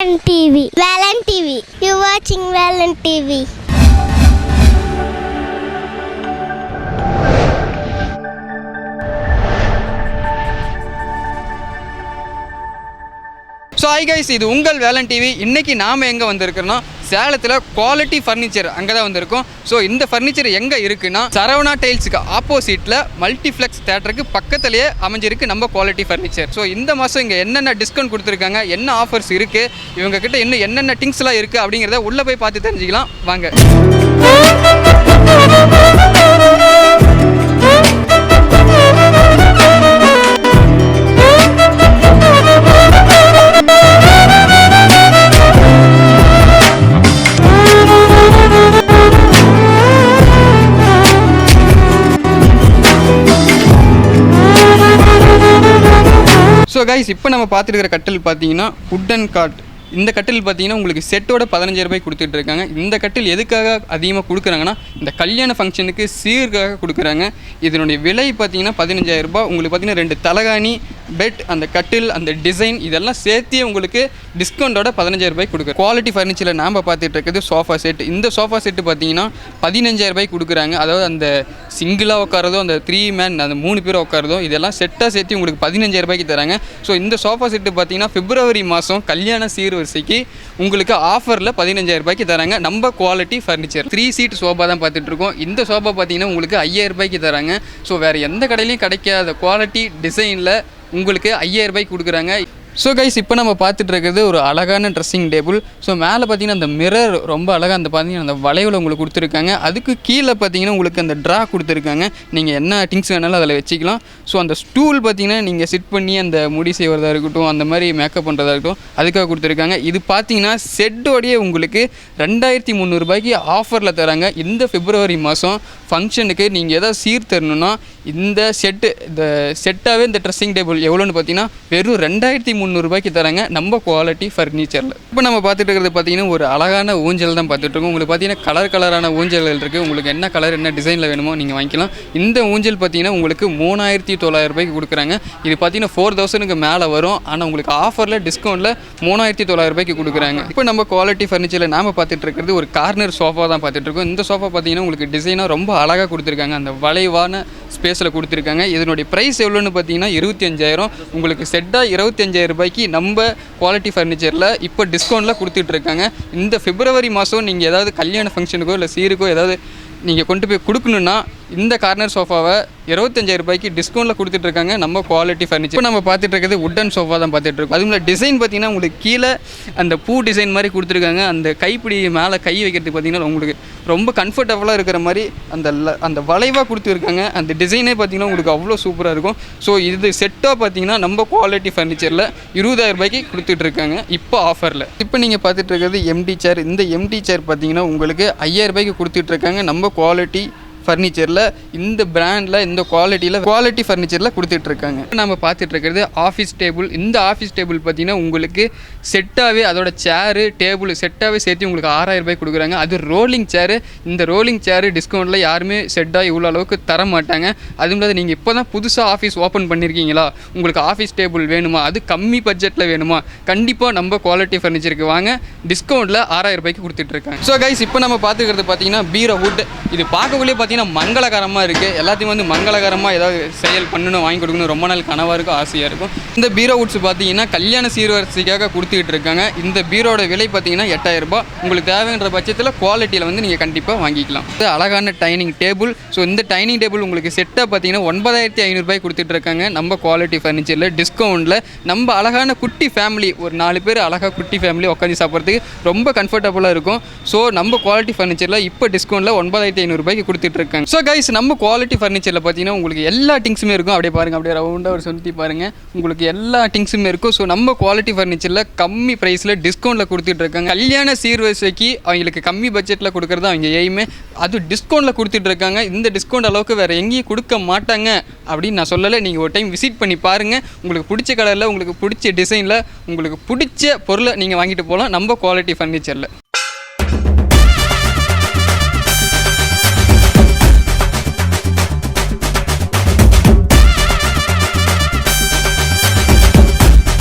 Valen TV. Valen TV. You're watching Valen TV. So hi guys இது உங்கள் Velan TV இன்றைக்கி நாம் எங்கே வந்திருக்கிறோம் சேலத்தில் குவாலிட்டி ஃபர்னிச்சர் அங்கே தான் வந்திருக்கோம். ஸோ இந்த ஃபர்னிச்சர் எங்கே இருக்குன்னா சரவணா டைல்ஸுக்கு ஆப்போசிட்டில் மல்டிஃப்ளெக்ஸ் தேட்டருக்கு பக்கத்துலேயே அமைஞ்சிருக்கு நம்ம குவாலிட்டி ஃபர்னிச்சர் ஸோ இந்த மாதம் இங்கே என்னென்ன டிஸ்கவுண்ட் கொடுத்துருக்காங்க என்ன ஆஃபர்ஸ் இருக்குது இவங்கக்கிட்ட இன்னும் என்னென்ன திங்ஸ்லாம் இருக்குது அப்படிங்கிறத உள்ளே போய் பார்த்து தெரிஞ்சுக்கலாம். வாங்க. ஸோ கைஸ் இப்போ நம்ம பார்த்துருக்கிற கட்டில் பார்த்தீங்கன்னா உட்டன் காட் இந்த கட்டில் பார்த்தீங்கன்னா உங்களுக்கு செட்டோட பதினஞ்சாயிரம் ரூபாய் கொடுத்துட்டு இருக்காங்க. இந்த கட்டில் எதுக்காக அதிகமாக கொடுக்குறாங்கன்னா இந்த கல்யாண ஃபங்க்ஷனுக்கு சீருக்காக கொடுக்குறாங்க. இதனுடைய விலை பார்த்தீங்கன்னா பதினஞ்சாயிரம் ரூபாய். உங்களுக்கு பார்த்தீங்கன்னா ரெண்டு தலகாணி பெட் அந்த கட்டில் அந்த டிசைன் இதெல்லாம் சேர்த்தே உங்களுக்கு டிஸ்கவுண்டோட பதினஞ்சாயிரம் ரூபாய் கொடுக்குறோம் குவாலிட்டி ஃபர்னிச்சரில் நாம் பார்த்துட்டு இருக்கிறது சோஃபா செட் இந்த சோஃபா செட்டு பார்த்தீங்கன்னா பதினஞ்சாயிரம் ரூபாய் கொடுக்குறாங்க. அதாவது அந்த சிங்கிளாக உட்காரதோ அந்த த்ரீ மேன் அந்த மூணு பேர் உட்காரதோ இதெல்லாம் செட்டாக சேர்த்து உங்களுக்கு பதினஞ்சாயிரம் ரூபாய்க்கு தராங்க. ஸோ இந்த சோஃபா செட்டு பார்த்தீங்கன்னா பிப்ரவரி மாதம் கல்யாண சீர்வரிசைக்கு உங்களுக்கு ஆஃபரில் பதினஞ்சாயிரம் ரூபாய்க்கு தராங்க. நம்ம quality furniture three seat sofa தான் பார்த்துட்டு இருக்கோம். இந்த சோஃபா பார்த்தீங்கன்னா உங்களுக்கு ஐயாயிரம் ரூபாய்க்கு தராங்க. ஸோ வேறு எந்த கடையிலையும் கிடைக்காத குவாலிட்டி டிசைனில் உங்களுக்கு ஐயாயிரம் ரூபாய்க்கு கொடுக்குறாங்க. ஸோ கைஸ் இப்போ நம்ம பார்த்துட்டு இருக்கிறது ஒரு அழகான ட்ரெஸ்ஸிங் டேபிள் ஸோ மேலே பார்த்தீங்கன்னா அந்த மிரர் ரொம்ப அழகாக அந்த பார்த்தீங்கன்னா அந்த வளைவில் உங்களுக்கு கொடுத்துருக்காங்க. அதுக்கு கீழே பார்த்தீங்கன்னா உங்களுக்கு அந்த ட்ரா கொடுத்துருக்காங்க. நீங்கள் என்ன திங்ஸ் வேணாலும் அதில் வச்சுக்கலாம். ஸோ அந்த ஸ்டூல் பார்த்தீங்கன்னா நீங்கள் சிட் பண்ணி அந்த முடி செய்வதாக இருக்கட்டும் அந்த மாதிரி மேக்கப் பண்ணுறதா இருக்கட்டும் அதுக்காக கொடுத்துருக்காங்க. இது பார்த்தீங்கன்னா செட்டோடையே உங்களுக்கு ரெண்டாயிரத்தி முந்நூறுபாய்க்கு ஆஃபரில் தராங்க. இந்த பிப்ரவரி மாதம் ஃபங்க்ஷனுக்கு நீங்கள் எதாவது சீர் தரணும்னா இந்த செட்டு இந்த செட்டாகவே இந்த ட்ரெஸ்ஸிங் டேபிள் எவ்வளோன்னு பார்த்தீங்கன்னா வெறும் ரெண்டாயிரத்தி முந்நூறுரூபாய்க்கு தராங்க. நம்ம குவாலிட்டி ஃபர்னிச்சரில் இப்போ நம்ம பார்த்துட்டு இருக்கிறது பார்த்தீங்கன்னா ஒரு அழகான ஊஞ்சல் தான் பார்த்துட்டு இருக்கோம். உங்களுக்கு பார்த்தீங்கன்னா கலர் கலரான ஊஞ்சல்கள் இருக்குது உங்களுக்கு என்ன கலர் என்ன டிசைனில் வேணுமோ நீங்கள் வாங்கிக்கலாம். இந்த ஊஞ்சல் பார்த்தீங்கன்னா உங்களுக்கு மூணாயிரத்தி தொள்ளாயிரம் ரூபாய்க்கு கொடுக்குறாங்க. இது பார்த்தீங்கன்னா ஃபோர் தௌசண்ட்க்கு மேலே வரும். ஆனால் உங்களுக்கு ஆஃபரில் டிஸ்கவுண்ட்டில் மூணாயிரத்தி தொள்ளாயிரம் ரூபாய்க்கு கொடுக்குறாங்க. இப்போ நம்ம குவாலிட்டி ஃபர்னிச்சரில் நாம் பார்த்துட்டு இருக்கிறது ஒரு கார்னர் சோஃபா தான் பார்த்துட்டு இருக்கோம். இந்த சோஃபா பார்த்தீங்கன்னா உங்களுக்கு டிசைனாக ரொம்ப அழகாக கொடுத்துருக்காங்க. அந்த வளைவான ஸ்பேஸில் கொடுத்துருக்காங்க. இதனுடைய ப்ரைஸ் எவ்வளோன்னு பார்த்தீங்கன்னா இருபத்தி அஞ்சாயிரம். உங்களுக்கு செட்டாக இருபத்தஞ்சாயிரம் அஞ்சாயிரம் ரூபாய்க்கு நம்ம குவாலிட்டி ஃபர்னிச்சரில் இப்போ டிஸ்கவுண்ட்டில் கொடுத்துட்ருக்காங்க. இந்த பிப்ரவரி மாதம் நீங்கள் ஏதாவது கல்யாண ஃபங்க்ஷனுக்கோ இல்லை சீருக்கோ ஏதாவது நீங்கள் கொண்டு போய் கொடுக்கணுன்னா இந்த கார்னர் சோஃபாவை இருபத்தஞ்சாயிரம் ரூபாய்க்கு டிஸ்கவுண்ட்டில் கொடுத்துட்ருக்காங்க. நம்ம குவாலிட்டி ஃபர்னிச்சர் இப்போ நம்ம பார்த்துட்டு இருக்கிறது உட்டன் சோஃபா தான் பார்த்துட்டு இருக்கோம் அதுவும் டிசைன் பார்த்தீங்கன்னா உங்களுக்கு கீழே அந்த பூ டிசைன் மாதிரி கொடுத்துருக்காங்க. அந்த கைப்பிடி மேலே கை வைக்கிறதுக்கு பார்த்தீங்கன்னா உங்களுக்கு ரொம்ப கம்ஃபர்டபுளாக இருக்கிற மாதிரி அந்த ல- அந்த வளைவாக கொடுத்துருக்காங்க. அந்த டிசைனே பார்த்தீங்கன்னா உங்களுக்கு அவ்வளோ சூப்பராக இருக்கும். ஸோ இது செட்டாக பார்த்தீங்கன்னா நம்ம குவாலிட்டி ஃபர்னிச்சரில் இருபதாயிரம் ரூபாய்க்கு கொடுத்துட்ருக்காங்க இப்போ ஆஃபரில் இப்போ நீங்கள் பார்த்துட்டு இருக்கிறது எம்டி சேர் இந்த எம்டி சேர் பார்த்தீங்கன்னா உங்களுக்கு ஐயாயிரம் ரூபாய்க்கு கொடுத்துட்ருக்காங்க. நம்ம குவாலிட்டி ஃபர்னிச்சரில் இந்த பிராண்டில் இந்த குவாலிட்டியில் குவாலிட்டி ஃபர்னிச்சரில் கொடுத்துட்ருக்காங்க. நம்ம பார்த்துட்டு இருக்கிறது ஆஃபீஸ் டேபிள் இந்த ஆஃபீஸ் டேபிள் பார்த்தீங்கன்னா உங்களுக்கு செட்டாகவே அதோட சேரு டேபிள் செட்டாகவே சேர்த்து உங்களுக்கு ஆறாயிரம் ரூபாய் கொடுக்குறாங்க. அது ரோலிங் சேரு இந்த ரோலிங் சேரு டிஸ்கவுண்ட்டில் யாருமே செட்டாக இவ்வளோ அளவுக்கு தர மாட்டாங்க. அதுவும் இல்லாத நீங்கள் இப்போ தான் புதுசாக ஆஃபீஸ் ஓப்பன் பண்ணியிருக்கீங்களா உங்களுக்கு ஆஃபீஸ் டேபிள் வேணுமா? அது கம்மி பட்ஜெட்டில் வேணுமா? கண்டிப்பாக நம்ம குவாலிட்டி ஃபர்னிச்சருக்கு வாங்க. டிஸ்கவுண்ட்டில் ஆறாயிரம் ரூபாய்க்கு கொடுத்துட்ருக்காங்க. ஸோ கைஸ் இப்போ நம்ம பார்த்துக்கிறது பார்த்தீங்கன்னா பீரோ வுட் இது பார்க்கக்குள்ளே பார்த்தீங்கன்னா மங்களகரமாக இருக்குது எல்லாத்தையும் வந்து மங்களகரமாக ஏதாவது செயல் பண்ணணும் வாங்கி கொடுக்கணும் ரொம்ப நாள் கனவாக இருக்கும் ஆசையாக இருக்கும். இந்த பீரோ வுட்ஸ் பார்த்தீங்கன்னா கல்யாண சீர்வரிசைக்காக கொடுத்துக்கிட்டு இருக்காங்க. இந்த பீரோட விலை பார்த்தீங்கன்னா எட்டாயிரம் ரூபாய். உங்களுக்கு தேவைன்ற பட்சத்தில் குவாலிட்டியில் வந்து நீங்கள் கண்டிப்பாக வாங்கிக்கலாம். இது அழகான டைனிங் டேபிள் ஸோ இந்த டைனிங் டேபிள் உங்களுக்கு செட்டாக பார்த்தீங்கன்னா ஒன்பதாயிரத்தி ஐநூறுபாய் கொடுத்துட்டு இருக்காங்க. நம்ம குவாலிட்டி ஃபர்னிச்சரில் டிஸ்கவுண்ட்டில் நம்ம அழகான குட்டி ஃபேமிலி ஒரு நாலு பேர் அழகாக குட்டி ஃபேமிலி உட்காந்து சாப்பிட்றதுக்கு ரொம்ப கம்ஃபர்டபுளாக இருக்கும். ஸோ நம்ம குவாலிட்டி ஃபர்னிச்சரில் இப்போ டிஸ்கவுண்ட்டில் ஒன்பதாயிரத்தி ஐநூறுபாய்க்கு கொடுத்துட்டு இருக்காங்க ஸோ கைஸ் நம்ம குவாலிட்டி ஃபர்னிச்சரில் பார்த்தீங்கன்னா உங்களுக்கு எல்லா திங்ஸுமே இருக்கும். அப்படியே பாருங்க அப்படியே ரவுண்டாக ஒரு சுற்றி பாருங்க. உங்களுக்கு எல்லா டிங்ஸுமே இருக்கும். ஸோ நம்ம குவாலிட்டி ஃபர்னிச்சரில் கம்மி ப்ரைஸில் டிஸ்கவுண்ட்டில் கொடுத்துட்டு இருக்காங்க. கல்யாண சீர்வரிசைக்கு அவங்களுக்கு கம்மி பட்ஜெட்டில் கொடுக்குறது அவங்க எய்மே அது டிஸ்கவுண்ட்டில் கொடுத்துட்டு இருக்காங்க. இந்த டிஸ்கவுண்ட் அளவுக்கு வேறு எங்கேயும் கொடுக்க மாட்டாங்க. அப்படின்னு நான் சொல்லலை. நீங்கள் ஒரு டைம் விசிட் பண்ணி பாருங்கள் உங்களுக்கு பிடிச்ச கலரில் உங்களுக்கு பிடிச்ச டிசைனில் உங்களுக்கு பிடிச்ச பொருளை நீங்கள் வாங்கிட்டு போகலாம். நம்ம குவாலிட்டி ஃபர்னிச்சரில்